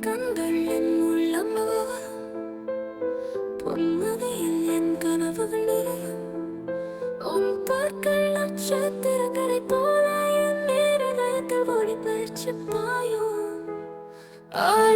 கண்கள் என் உள்ளம் பொன்மதியில் என் கனவுகள். உன் பற்கள் நட்சத்திரங்களை போல என் நேரத்தில் ஓடி பயிற்சி பாயும். ஆ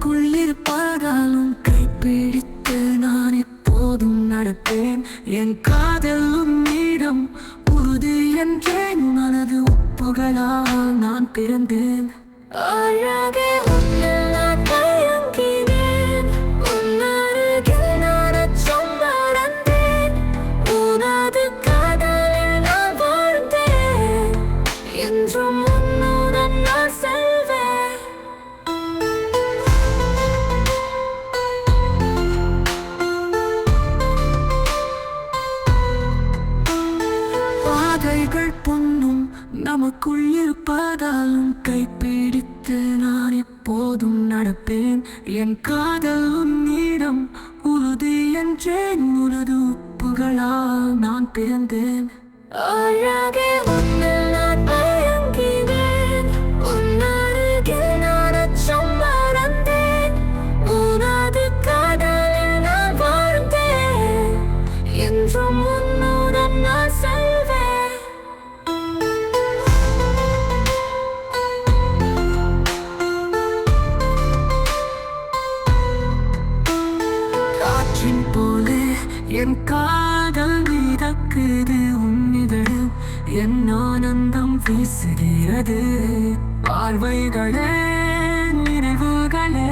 நமக்குள் இருப்பதாலும் கைப்பிடித்து நான் எப்போதும் நடப்பேன். என் காதலும் நீடம் உறுதி என்றேன். மனது ஒப்புகளால் நான் பிறந்தேன். அழகே உள்ள நமக்குள் இருப்பதாலும் கைப்பிடித்து நான் எப்போதும் நடப்பேன். என் காதல் உன்னிடம் உறுதி என்றேன். உனது உப்புகளால் நான் பிறந்தேன். அழகே என் காதல் மிதக்குது உன்னிதழ் என் ஆனந்தம் வீசுகிறது. பார்வைகளே நினைவுகளே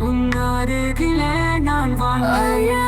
உன் அருகிலே நான் வாழ்கிறேன்